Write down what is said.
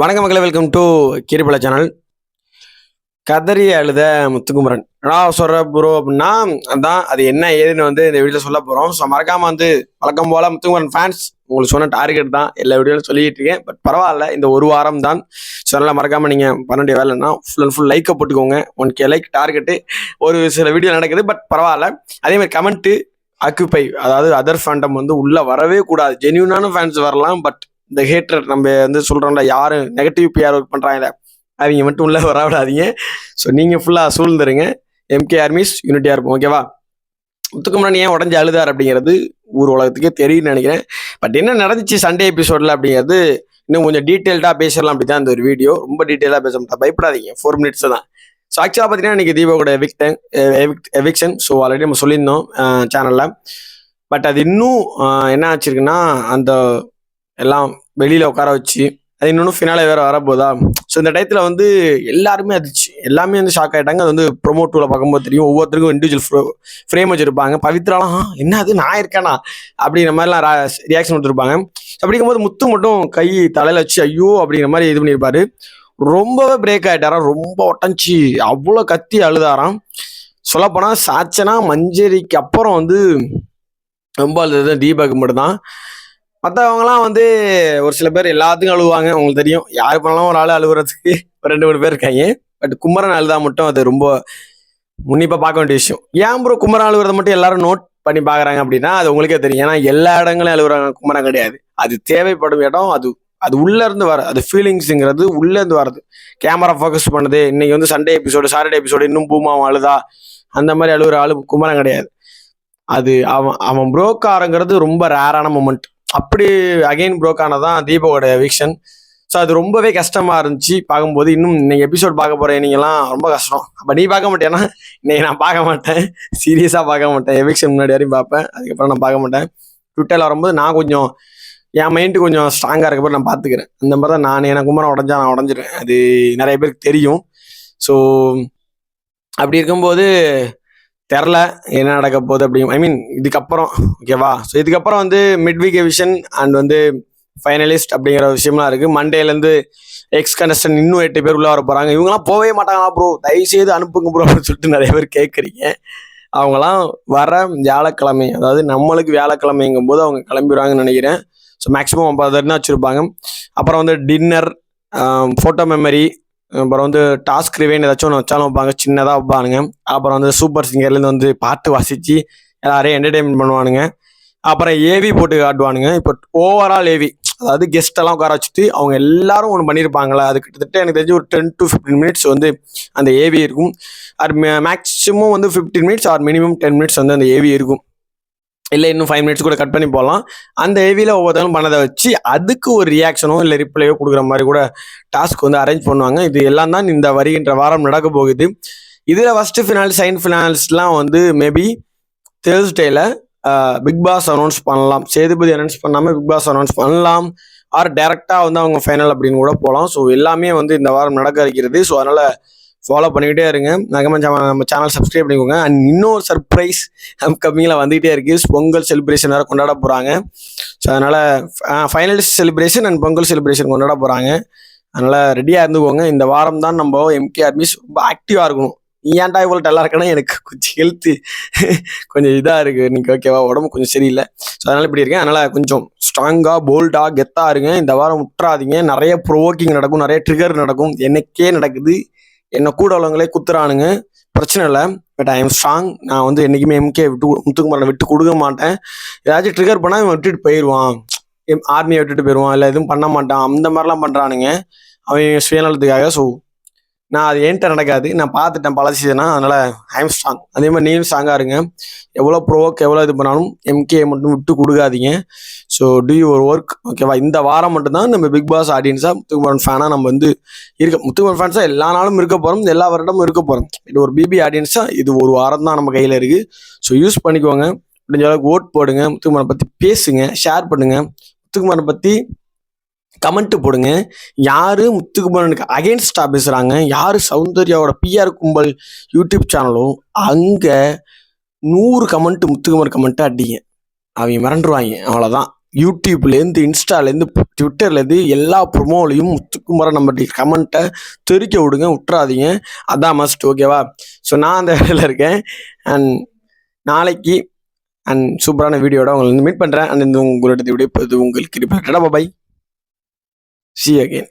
வணக்கம் மக்களை welcome to கீரிப்பழ channel கதறி அழுத முத்துக்குமரன். நான் சொல்ற ப்ரோ அப்படின்னா அதான் அது என்ன ஏதுன்னு வந்து இந்த வீடியோ சொல்ல போறோம். ஸோ மறக்காம வந்து வழக்கம் போல முத்துக்குமரன் ஃபேன்ஸ் உங்களுக்கு சொன்ன டார்கெட் தான் எல்லா வீடியோலும் சொல்லிட்டு இருக்கேன். பட் பரவாயில்ல இந்த ஒரு வாரம் தான். ஸோ அதனால மறக்காம நீங்க பண்ண வேண்டிய வேலைன்னா ஃபுல் அண்ட் ஃபுல் லைக்கை போட்டுக்கோங்க. ஒன் கே லைக் டார்கெட்டு ஒரு சில வீடியோ நடக்குது. பட் பரவாயில்ல. அதே மாதிரி கமெண்ட்டு ஆக்குப்பை அதாவது அதர் ஃபேண்டம் வந்து உள்ள வரவே கூடாது. ஜென்யூனான ஃபேன்ஸ் வரலாம் பட் இந்த ஹேட்டர் நம்ம வந்து சொல்கிறோம்ல யாரும் நெகட்டிவ் பிஆர் ஒர்க் பண்ணுறாங்கல்ல அவங்க மட்டும் உள்ளே வர விடாதீங்க ஸோ நீங்கள் ஃபுல்லாக சூழ்ந்துருங்க. எம்கே ஆர்மிஸ் யூனிட்டியாக இருப்போம் ஓகேவா முத்துக்குமரன் ஏன் உடஞ்சி அழுதார் அப்படிங்கிறது ஊர் உலகத்துக்கே தெரியும்னு நினைக்கிறேன். பட் என்ன நடந்துச்சு சண்டே எபிசோட்ல அப்படிங்கிறது இன்னும் கொஞ்சம் டீட்டெயில்டாக பேசலாம் அப்படி தான் இந்த ஒரு வீடியோ ரொம்ப டீட்டெயிலாக பேச மாட்டேன் பயப்படாதீங்க. ஃபோர் மினிட்ஸ் தான். ஸோ ஆக்சுவலாக பார்த்தீங்கன்னா இன்றைக்கி தீபாவோட எவிக்டன் எவிக்ஷன் ஸோ ஆல்ரெடி நம்ம சொல்லியிருந்தோம் சேனலில் பட் அது இன்னும் என்ன ஆச்சிருக்குன்னா அந்த எல்லாம் வெளியில் உட்கார வச்சு அது இன்னொன்று ஃபினாலே வேறு வரப்போதா? ஸோ இந்த டயத்தில் வந்து எல்லாருமே அதிர்ச்சி. எல்லாமே வந்து ஷாக் ஆகிட்டாங்க அது வந்து ப்ரொமோ டூவில் பார்க்கும்போது தெரியும். ஒவ்வொருத்தருக்கும் இண்டிவிஜுவல் ஃப்ரேம் வச்சுருப்பாங்க. பவித்ராலாம் என்ன அது? நான் இருக்கேனா? அப்படிங்கிற மாதிரிலாம் ரியாக்ஷன் கொடுத்துருப்பாங்க. அப்படிங்கும்போது முத்து மட்டும் கை தலையில் வச்சு ஐயோ! அப்படிங்கிற மாதிரி இது பண்ணியிருப்பாரு. ரொம்பவே பிரேக் ஆகிட்டாராம் ரொம்ப ஒட்டஞ்சி. அவ்வளோ கத்தி அழுதாராம். சொல்லப்போனால் சாச்சனா மஞ்சரிக்கு அப்புறம் வந்து ரொம்ப அழுது தீபக் மட்டும்தான். மற்றவங்கலாம் வந்து ஒரு சில பேர் எல்லாத்துக்கும் அழுவாங்க. உங்களுக்கு தெரியும். யார் பண்ணாலும் ஒரு ஆள் அழுகுறதுக்கு ஒரு ரெண்டு மூணு பேர் இருக்காங்க. பட் குமரன் அழுதா மட்டும் அது ரொம்ப உன்னிப்பாக பார்க்க வேண்டிய விஷயம். ஏன் ப்ரோ குமரன் அழுகுறத மட்டும் எல்லாரும் நோட் பண்ணி பார்க்குறாங்க அப்படின்னா அது உங்களுக்கே தெரியும். ஏன்னா எல்லா இடங்களும் அழுகுறாங்க குமரன் கிடையாது. அது தேவைப்படும் இடம் அது அது உள்ளேருந்து வர அது ஃபீலிங்ஸுங்கிறது உள்ளேருந்து வர்றது. கேமரா ஃபோக்கஸ் பண்ணுது. இன்னைக்கு வந்து சண்டே எபிசோடு சாட்டர்டே எபிசோடு இன்னும் பூமாவும் அழுதா. அந்த மாதிரி அழுகுற ஆளு குமரன் கிடையாது. அது அவன் அவன் புரோக்காரங்கிறது ரொம்ப ரேரான மூமெண்ட் அப்படி அகைன் ப்ரோக் ஆனதான் தீபகோட எவிக்ஷன் ஸோ அது ரொம்பவே கஷ்டமா இருந்துச்சு பார்க்கும்போது. இன்னும் இன்னைக்கு எபிசோட் பார்க்க போற நீங்களாம் ரொம்ப கஷ்டம். அப்போ நீ பார்க்க மாட்டேன்னா இன்னைக்கு நான் பார்க்க மாட்டேன். சீரியஸாக பார்க்க மாட்டேன். எவிக்ஷன் முன்னாடி வரையும் பார்ப்பேன். அதுக்கப்புறம் நான் பார்க்க மாட்டேன். ட்விட்டரில் வரும்போது நான் கொஞ்சம் என் மைண்டு கொஞ்சம் ஸ்ட்ராங்காக இருக்க நான் பார்த்துக்கிறேன். அந்த மாதிரி தான் நான் எனக்கு கும்பரம் உடஞ்சா நான் உடஞ்சிருவேன். அது நிறைய பேருக்கு தெரியும். ஸோ அப்படி இருக்கும்போது தெரில என்ன நடக்க போகுது அப்படி ஐ மீன் இதுக்கப்புறம் ஓகேவா ஸோ இதுக்கப்புறம் வந்து மிட் வீக் விஷன் அண்ட் வந்து ஃபைனலிஸ்ட் அப்படிங்கிற விஷயம்லாம் இருக்குது மண்டேலேருந்து எக்ஸ் கண்டஸ்டன் இன்னும் எட்டு பேர் உள்ள வர போகிறாங்க இவங்கெல்லாம் போகவே மாட்டாங்களா ப்ரோ தயவுசெய்து அனுப்புங்க ப்ரோ அப்படின்னு சொல்லிட்டு நிறைய பேர் கேட்குறீங்க அவங்களாம் வர வியாழக்கிழமை அதாவது நம்மளுக்கு வியாழக்கிழமைங்கும் போது அவங்க கிளம்பிடுவாங்கன்னு நினைக்கிறேன். ஸோ மேக்ஸிமம் ஐம்பது தான் வச்சுருப்பாங்க. அப்புறம் வந்து டின்னர் ஃபோட்டோ மெமரி அப்புறம் வந்து டாஸ்க் ரிவைன் ஏதாச்சும் ஒன்று வச்சாலும் வைப்பாங்க. சின்னதாக வைப்பானுங்க. அப்புறம் வந்து சூப்பர் சிங்கர்லேருந்து வந்து பாட்டு வாசித்து எல்லாரையும் என்டர்டெயின்மெண்ட் பண்ணுவானுங்க. அப்புறம் ஏவி போட்டு காட்டுவானுங்க. இப்போ ஓவரால் ஏவி அதாவது கெஸ்ட்டெல்லாம் உட்கார வச்சுட்டு அவங்க எல்லாரும் ஒன்று பண்ணியிருப்பாங்களா அது கிட்டத்தட்ட எனக்கு தெரிஞ்சு ஒரு டென் டு ஃபிஃப்டீன் மினிட்ஸ் வந்து அந்த ஏவி இருக்கும். அது மேக்ஸிமம் வந்து fifteen minutes or minimum ten minutes வந்து அந்த ஏவி இருக்கும். இல்லை இன்னும் ஃபைவ் மினிட்ஸ் கூட கட் பண்ணி போகலாம் அந்த ஏவியில் ஒவ்வொருத்தரும் பண்ணதை வச்சு அதுக்கு ஒரு ரியாக்ஷனோ இல்லை ரிப்ளையோ கொடுக்குற மாதிரி கூட டாஸ்க் வந்து அரேஞ்ச் பண்ணுவாங்க. இது எல்லாம் தான் இந்த வருகின்ற வாரம் நடக்க போகுது. இதில் ஃபஸ்ட்டு ஃபினால்ஸ் செகண்ட் ஃபினால்ஸ்லாம் வந்து மேபி தேர்ஸ்டேல பிக் பாஸ் அனௌன்ஸ் பண்ணலாம். சேதுபதி அனௌன்ஸ் பண்ணாமல் பிக் பாஸ் அனௌன்ஸ் பண்ணலாம். ஆர் டேரெக்டாக வந்து அவங்க ஃபைனல் அப்படின்னு கூட போகலாம் ஸோ எல்லாமே வந்து இந்த வாரம் நடக்க இருக்கிறது ஸோ அதனால் ஃபாலோ பண்ணிக்கிட்டே இருங்க. நகம நம்ம சேனல் சப்ஸ்கிரைப் பண்ணிக்கோங்க. அண்ட் இன்னொரு சர்ப்ரைஸ் கம்மிங்கில் வந்துகிட்டே இருக்குது பொங்கல் செலிப்ரேஷன் வேறு கொண்டாட போகிறாங்க ஸோ அதனால் finalist celebration and Pongal celebration கொண்டாட போகிறாங்க அதனால் ரெடியாக இருந்துக்கோங்க. இந்த வாரம் தான் நம்ம எம்கே ஆர்மிஸ் ரொம்ப ஆக்டிவாக இருக்கணும். நீ ஏன்டா இவ்வளோ டல்லாக இருக்கேன்னா எனக்கு கொஞ்சம் ஹெல்த்து கொஞ்சம் இதாக இருக்குது இன்றைக்கி ஓகேவா உடம்பு கொஞ்சம் சரியில்லை. ஸோ அதனால் இப்படி இருக்கேன். அதனால் கொஞ்சம் ஸ்ட்ராங்காக போல்டாக கெத்தாக இருங்க. இந்த வாரம் விட்டுறாதீங்க நிறைய ப்ரோவோக்கிங் நடக்கும். நிறைய ட்ரிகர் நடக்கும். எனக்கே நடக்குது. என்னை கூட உள்ளவங்களே குத்துறானுங்க. பிரச்சனை இல்லை. பட் ஐ எம் ஸ்ட்ராங் நான் வந்து என்றைக்குமே எம்கே விட்டு கொடு- விட்டு கொடுக்க மாட்டேன். ஏதாச்சும் ட்ரிகர் பண்ணால் இவன் விட்டுட்டு போயிடுவான் ஆர்மியை விட்டுட்டு போயிடுவான் இல்லை எதுவும் பண்ண மாட்டான். அந்த மாதிரிலாம் பண்ணுறானுங்க அவன் சுயநலத்துக்காக ஸோ நான் அது என்கிட்ட நடக்காது. நான் பார்த்துட்டேன் பல அதனால் அதனால ஐ ஸ்ட்ராங் அதே மாதிரி நீயும் ஸ்ட்ராங்காக இருங்க. எவ்வளோ ப்ரோவோக் எவ்வளோ இது பண்ணாலும் எம்கே மட்டும் விட்டு கொடுக்காதீங்க. ஸோ டூ யுவர் ஒர்க் ஓகேவா இந்த வாரம் மட்டும்தான் நம்ம பிக் பாஸ் ஆடியன்ஸாக முத்துக்குமரன் ஃபேனாக நம்ம வந்து இருக்க முத்துக்குமரன் ஃபேன்ஸாக எல்லா நாளும் இருக்க போகிறோம் எல்லா வருடமும் இருக்க போகிறோம் இது ஒரு பிபி ஆடியன்ஸாக இது ஒரு வாரம் தான் நம்ம கையில் இருக்குது ஸோ யூஸ் பண்ணிக்கோங்க. முடிஞ்ச அளவுக்கு ஓட் போடுங்க. முத்துக்குமரனை பற்றி பேசுங்க ஷேர் பண்ணுங்கள் முத்துக்குமரனை பற்றி கமெண்ட் போடுங்க. யார் முத்துக்குமரனுக்கு அகேன்ஸ்டாக பேசுகிறாங்க யார் சௌந்தர்யாவோட பிஆர் கும்பல் யூடியூப் சேனலோ அங்கே நூறு கமெண்ட் முத்துக்குமர் கமெண்ட்டை அடிங்க. அவங்க மிரண்டுருவாங்க அவ்வளோதான் யூடியூப்லேருந்து இன்ஸ்டாலேருந்து ட்விட்டர்லேருந்து எல்லா ப்ரொமோலையும் முத்துக்குமாரை நம்ம கமெண்ட்டை தெரிக்க விடுங்க விட்றாதீங்க அதான் மஸ்ட் ஓகேவா ஸோ நான் அந்த வேலையில் இருக்கேன். அண்ட் நாளைக்கு அண்ட் சூப்பரான வீடியோட உங்களை மீட் பண்ணுறேன் அண்ட் இந்த உங்களோட வீடியோ உங்களுக்கு பாய் See you again.